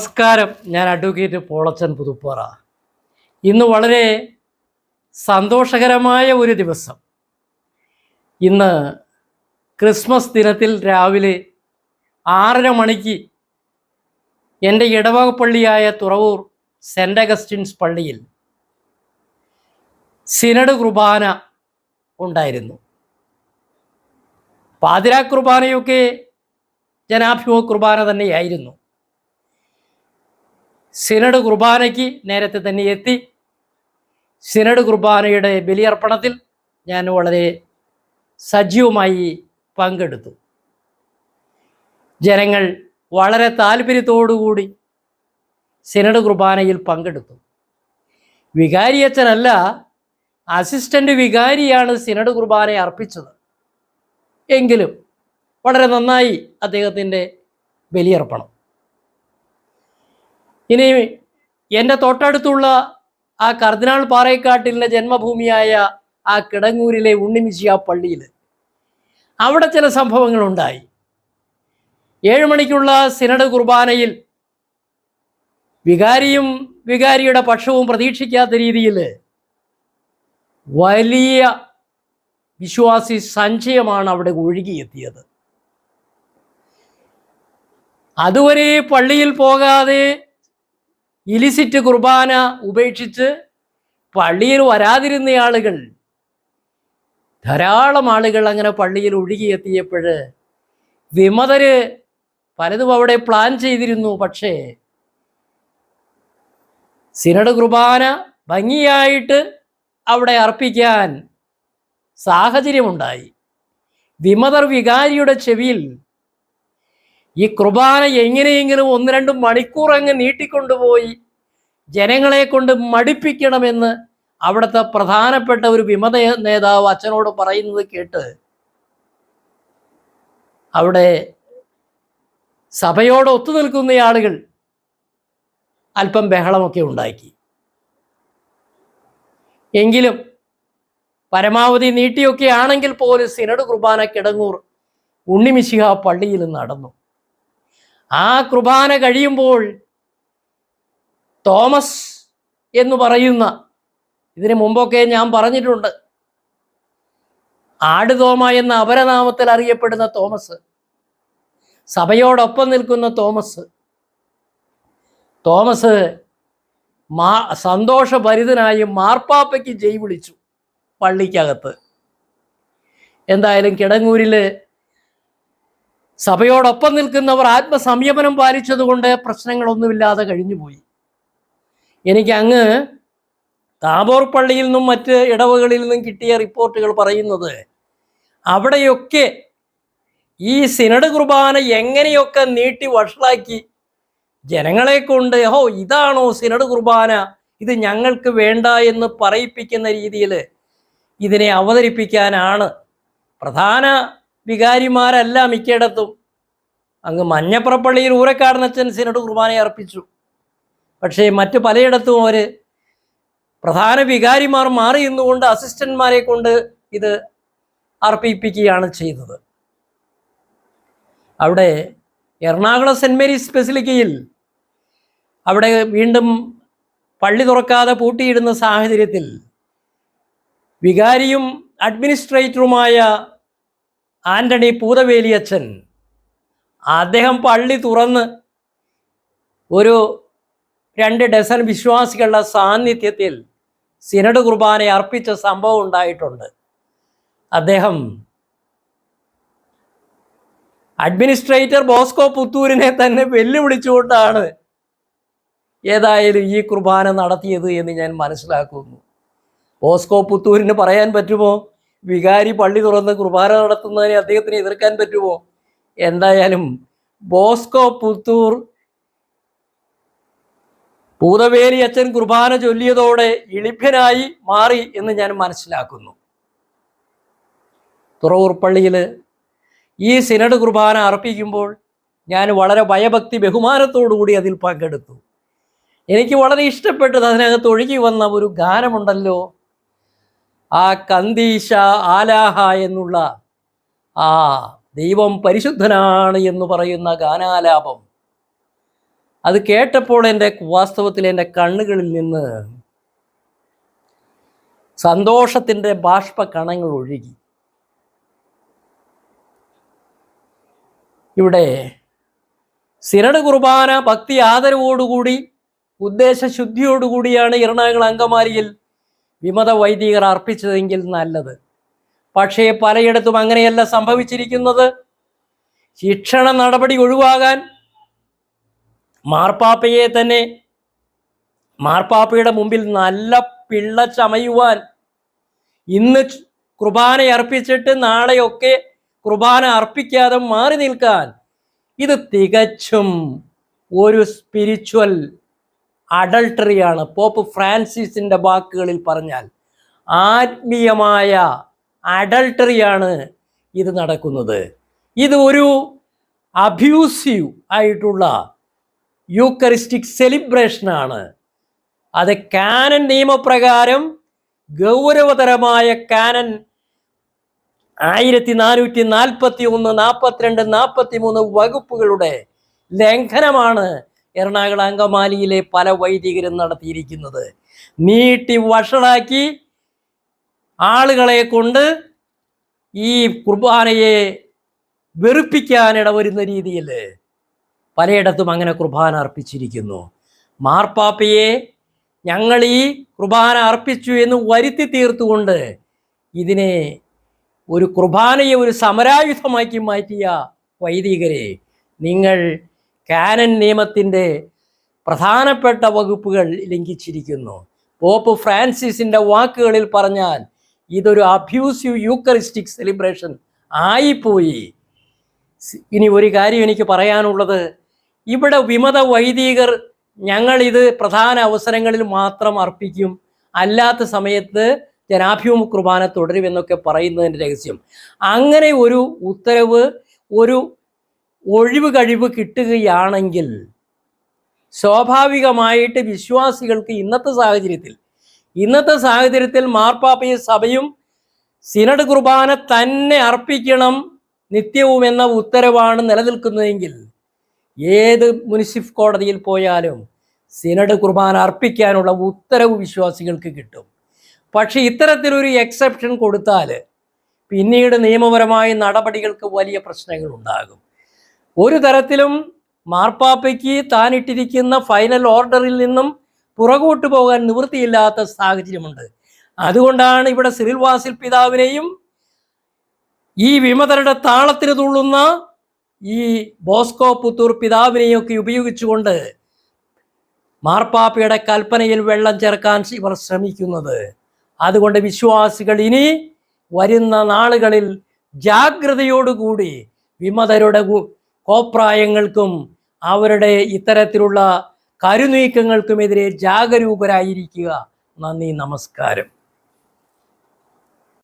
നമസ്കാരം. ഞാൻ അഡ്വക്കേറ്റ് പോളച്ചൻ പുതുപ്പാറ. ഇന്ന് വളരെ സന്തോഷകരമായ ഒരു ദിവസം. ഇന്ന് ക്രിസ്മസ് ദിനത്തിൽ രാവിലെ ആറര മണിക്ക് എന്റെ ഇടവക പള്ളിയായ തുറവൂർ സെന്റ് അഗസ്റ്റിൻസ് പള്ളിയിൽ സിനഡ് കുർബാന ഉണ്ടായിരുന്നു. പാതിരാ കുർബാനയൊക്കെ ജനാഭിമുഖ കുർബാന തന്നെയായിരുന്നു. സിനഡ് കുർബാനയ്ക്ക് നേരത്തെ തന്നെ എത്തി. സിനഡ് കുർബാനയുടെ ബലിയർപ്പണത്തിൽ ഞാൻ വളരെ സജീവമായി പങ്കെടുത്തു. ജനങ്ങൾ വളരെ താല്പര്യത്തോടുകൂടി സിനഡ് കുർബാനയിൽ പങ്കെടുത്തു. വികാരിയച്ഛനല്ല അസിസ്റ്റന്റ് വികാരിയാണ് സിനഡ് കുർബാനയെ അർപ്പിച്ചത്. എങ്കിലും വളരെ നന്നായി അദ്ദേഹത്തിന്റെ ബലിയർപ്പണം. ഇനി എന്റെ തൊട്ടടുത്തുള്ള ആ കർദിനാൾ പാറയക്കാട്ടിലെ ജന്മഭൂമിയായ ആ കിടങ്ങൂരിലെ ഉണ്ണിമിശി ആ പള്ളിയിൽ അവിടെ ചില സംഭവങ്ങളുണ്ടായി. ഏഴ് മണിക്കുള്ള സിനഡ് കുർബാനയിൽ വികാരിയും വികാരിയുടെ പക്ഷവും പ്രതീക്ഷിക്കാത്ത രീതിയിൽ വലിയ വിശ്വാസി സഞ്ചയമാണ് അവിടെ ഒഴുകിയെത്തിയത്. അതുവരെ പള്ളിയിൽ പോകാതെ ഇലിസിറ്റ് കുർബാന ഉപേക്ഷിച്ച് പള്ളിയിൽ വരാതിരുന്ന ആളുകൾ ധാരാളം ആളുകൾ അങ്ങനെ പള്ളിയിൽ ഒഴുകിയെത്തിയപ്പോൾ വിമതര് പലതും അവിടെ പ്ലാൻ ചെയ്തിരുന്നു. പക്ഷേ സിനഡ് കുർബാന ഭംഗിയായിട്ട് അവിടെ അർപ്പിക്കാൻ സാഹചര്യമുണ്ടായി. വിമതർ വികാരിയുടെ ചെവിയിൽ ഈ കുർബാന എങ്ങനെയെങ്കിലും ഒന്ന് രണ്ട് മണിക്കൂർ അങ്ങ് നീട്ടിക്കൊണ്ടുപോയി ജനങ്ങളെ കൊണ്ട് മടിപ്പിക്കണമെന്ന് അവിടുത്തെ പ്രധാനപ്പെട്ട ഒരു വിമത നേതാവ് അച്ഛനോട് പറയുന്നത് കേട്ട് അവിടെ സഭയോട് ഒത്തു നിൽക്കുന്ന ആളുകൾ അല്പം ബഹളമൊക്കെ ഉണ്ടാക്കി. എങ്കിലും പരമാവധി നീട്ടിയൊക്കെ ആണെങ്കിൽ പോലും സിനഡ് കുർബാന കിടങ്ങൂർ ഉണ്ണിമിശിഹ പള്ളിയിൽ നടന്നു. ആ കുർബാന കഴിയുമ്പോൾ തോമസ് എന്ന് പറയുന്ന ഇതിനു മുമ്പൊക്കെ ഞാൻ പറഞ്ഞിട്ടുണ്ട് ആട് തോമ എന്ന അപരനാമത്തിൽ അറിയപ്പെടുന്ന തോമസ് സഭയോടൊപ്പം നിൽക്കുന്ന തോമസ് തോമസ് മാ സന്തോഷഭരിതനായി മാർപ്പാപ്പയ്ക്ക് ജയ് വിളിച്ചു പള്ളിക്കകത്ത്. എന്തായാലും കിടങ്ങൂരിൽ സഭയോടൊപ്പം നിൽക്കുന്നവർ ആത്മസംയമനം പാലിച്ചതുകൊണ്ട് പ്രശ്നങ്ങളൊന്നുമില്ലാതെ കഴിഞ്ഞുപോയി. എനിക്ക് അങ്ങ് താബോർ പള്ളിയിൽ നിന്നും മറ്റ് ഇടവകളിൽ നിന്നും കിട്ടിയ റിപ്പോർട്ടുകൾ പറയുന്നത് അവിടെയൊക്കെ ഈ സിനഡ് കുർബാന എങ്ങനെയൊക്കെ നീട്ടി വഷളാക്കി ജനങ്ങളെ കൊണ്ട് ഹോ ഇതാണോ സിനഡ് കുർബാന? ഇത് ഞങ്ങൾക്ക് വേണ്ട എന്ന് പറയിപ്പിക്കുന്ന രീതിയിൽ ഇതിനെ അവതരിപ്പിക്കാനാണ് പ്രധാന വികാരിമാരല്ല മിക്കയിടത്തും. അങ്ങ് മഞ്ഞപ്പുറപ്പള്ളിയിൽ ഊരക്കാടനച്ചൻ സിനോട് കുർബാന അർപ്പിച്ചു. പക്ഷേ മറ്റു പലയിടത്തും അവർ പ്രധാന വികാരിമാർ മാറി നിന്നുകൊണ്ട് അസിസ്റ്റന്റ്മാരെ കൊണ്ട് ഇത് അർപ്പിപ്പിക്കുകയാണ് ചെയ്തത്. അവിടെ എറണാകുളം സെന്റ് മേരീസ് ബെസിലിക്കയിൽ അവിടെ വീണ്ടും പള്ളി തുറക്കാതെ പൂട്ടിയിടുന്ന സാഹചര്യത്തിൽ വികാരിയും അഡ്മിനിസ്ട്രേറ്ററുമായ ആന്റണി പൂതവേലിയച്ഛൻ. അദ്ദേഹം പള്ളി തുറന്ന് ഒരു രണ്ട് ഡസൻ വിശ്വാസികളുടെ സാന്നിധ്യത്തിൽ സിനഡ് കുർബാന അർപ്പിച്ച സംഭവം ഉണ്ടായിട്ടുണ്ട്. അദ്ദേഹം അഡ്മിനിസ്ട്രേറ്റർ ബോസ്കോ പുത്തൂരിനെ തന്നെ വെല്ലുവിളിച്ചുകൊണ്ടാണ് ഏതായാലും ഈ കുർബാന നടത്തിയത് എന്ന് ഞാൻ മനസ്സിലാക്കുന്നു. ബോസ്കോ പുത്തൂരിന് പറയാൻ പറ്റുമോ? വികാരി പള്ളി തുറന്ന് കുർബാന നടത്തുന്നതിനെ അദ്ദേഹത്തിന് എതിർക്കാൻ പറ്റുമോ? എന്തായാലും ബോസ്കോ പുത്തൂർ പൂതവേലി അച്ഛൻ കുർബാന ചൊല്ലിയതോടെ ഇളിഭ്യനായി മാറി എന്ന് ഞാൻ മനസ്സിലാക്കുന്നു. തുറവൂർ പള്ളിയിൽ ഈ സിനഡ് കുർബാന അർപ്പിക്കുമ്പോൾ ഞാൻ വളരെ ഭയഭക്തി ബഹുമാനത്തോടുകൂടി അതിൽ പങ്കെടുത്തു. എനിക്ക് വളരെ ഇഷ്ടപ്പെട്ടത് അതിനകത്ത് ഒഴുകി വന്ന ഒരു ഗാനമുണ്ടല്ലോ. ആ കന്തീശ ആലാഹ എന്നുള്ള ആ ദൈവം പരിശുദ്ധനാണ് എന്ന് പറയുന്ന ഗാനാലാപം. അത് കേട്ടപ്പോൾ എന്റെ വാസ്തവത്തിൽ എന്റെ കണ്ണുകളിൽ നിന്ന് സന്തോഷത്തിന്റെ ബാഷ്പ കണങ്ങൾ ഒഴുകി. ഇവിടെ സിരട് കുർബാന ഭക്തി ആദരവോടുകൂടി ഉദ്ദേശശുദ്ധിയോടുകൂടിയാണ് എറണാകുളം അങ്കമാലിയിൽ വിമത വൈദികർ അർപ്പിച്ചതെങ്കിൽ നല്ലത്. പക്ഷേ പലയിടത്തും അങ്ങനെയല്ല സംഭവിച്ചിരിക്കുന്നത്. ശിക്ഷണ നടപടി ഒഴിവാകാൻ മാർപ്പാപ്പയെ തന്നെ മാർപ്പാപ്പയുടെ മുമ്പിൽ നല്ല പിള്ള ചമയുവാൻ ഇന്ന് കുർബാന അർപ്പിച്ചിട്ട് നാളെയൊക്കെ കുർബാന അർപ്പിക്കാതെ മാറി നിൽക്കാൻ ഇത് തികച്ചും ഒരു സ്പിരിച്വൽ അഡൾട്ടറിയാണ്. പോപ്പ് ഫ്രാൻസിസിന്റെ വാക്കുകളിൽ പറഞ്ഞാൽ ആത്മീയമായ അഡൾട്ടറിയാണ് ഇത് നടക്കുന്നത്. ഇത് ഒരു അബ്യൂസീവ് ആയിട്ടുള്ള യൂക്കറിസ്റ്റിക് സെലിബ്രേഷനാണ്. അത് കാനൻ നിയമപ്രകാരം ഗൗരവതരമായ കാനൻ ആയിരത്തി നാനൂറ്റി നാൽപ്പത്തി ഒന്ന് നാൽപ്പത്തിരണ്ട് നാൽപ്പത്തി മൂന്ന് വകുപ്പുകളുടെ ലംഘനമാണ് എറണാകുളം അങ്കമാലിയിലെ പല വൈദികരും നടത്തിയിരിക്കുന്നത്. നീട്ടി വഷളാക്കി ആളുകളെ കൊണ്ട് ഈ കുർബാനയെ വെറുപ്പിക്കാനിട വരുന്ന രീതിയിൽ പലയിടത്തും അങ്ങനെ കുർബാന അർപ്പിച്ചിരിക്കുന്നു. മാർപ്പാപ്പയെ ഞങ്ങൾ ഈ കുർബാന അർപ്പിച്ചു എന്ന് വരുത്തി തീർത്തുകൊണ്ട് ഇതിനെ ഒരു കുർബാനയെ ഒരു സമരായുധമാക്കി മാറ്റിയ വൈദികരെ നിങ്ങൾ കാനൻ നിയമത്തിന്റെ പ്രധാനപ്പെട്ട വകുപ്പുകൾ ലംഘിച്ചിരിക്കുന്നു. പോപ്പ് ഫ്രാൻസിസിന്റെ വാക്കുകളിൽ പറഞ്ഞാൽ ഇതൊരു അബ്യൂസീവ് യൂക്കറിസ്റ്റിക് സെലിബ്രേഷൻ ആയിപ്പോയി. ഇനി ഒരു കാര്യം എനിക്ക് പറയാനുള്ളത്. ഇവിടെ വിമത വൈദികർ ഞങ്ങളിത് പ്രധാന അവസരങ്ങളിൽ മാത്രം അർപ്പിക്കും. അല്ലാത്ത സമയത്ത് ജനാഭിമുഖ കുർബാന തുടരുമെന്നൊക്കെ പറയുന്നതിന്റെ രഹസ്യം. അങ്ങനെ ഒരു ഉത്തരവ് ഒരു ഒഴിവ് കഴിവ് കിട്ടുകയാണെങ്കിൽ സ്വാഭാവികമായിട്ട് വിശ്വാസികൾക്ക് ഇന്നത്തെ സാഹചര്യത്തിൽ ഇന്നത്തെ സാഹചര്യത്തിൽ മാർപ്പാപ്പയും സഭയും സിനഡ് കുർബാന തന്നെ അർപ്പിക്കണം നിത്യവും എന്ന ഉത്തരവാണ് നിലനിൽക്കുന്നതെങ്കിൽ ഏത് മുനിസിഫ് കോടതിയിൽ പോയാലും സിനഡ് കുർബാന അർപ്പിക്കാനുള്ള ഉത്തരവ് വിശ്വാസികൾക്ക് കിട്ടും. പക്ഷെ ഇത്തരത്തിലൊരു എക്സെപ്ഷൻ കൊടുത്താൽ പിന്നീട് നിയമപരമായ നടപടികൾക്ക് വലിയ പ്രശ്നങ്ങൾ ഉണ്ടാകും. ഒരു തരത്തിലും മാർപ്പാപ്പയ്ക്ക് താനിട്ടിരിക്കുന്ന ഫൈനൽ ഓർഡറിൽ നിന്നും പുറകോട്ട് പോകാൻ നിവൃത്തിയില്ലാത്ത സാഹചര്യമുണ്ട്. അതുകൊണ്ടാണ് ഇവിടെ സിറിൽവാസിൽ പിതാവിനെയും ഈ വിമതരുടെ താളത്തിന് തുള്ളുന്ന ഈ ബോസ്കോ പുത്തൂർ പിതാവിനെയൊക്കെ ഉപയോഗിച്ചുകൊണ്ട് മാർപ്പാപ്പയുടെ കൽപ്പനയിൽ വെള്ളം ചേർക്കാൻ ഇവർ ശ്രമിക്കുന്നത്. അതുകൊണ്ട് വിശ്വാസികൾ ഇനി വരുന്ന നാളുകളിൽ ജാഗ്രതയോടുകൂടി വിമതരുടെ കോപ്രായങ്ങൾക്കും അവരുടെ ഇത്തരത്തിലുള്ള കരുനീക്കങ്ങൾക്കുമെതിരെ ജാഗരൂകരായിരിക്കുക. നന്ദി നമസ്കാരം.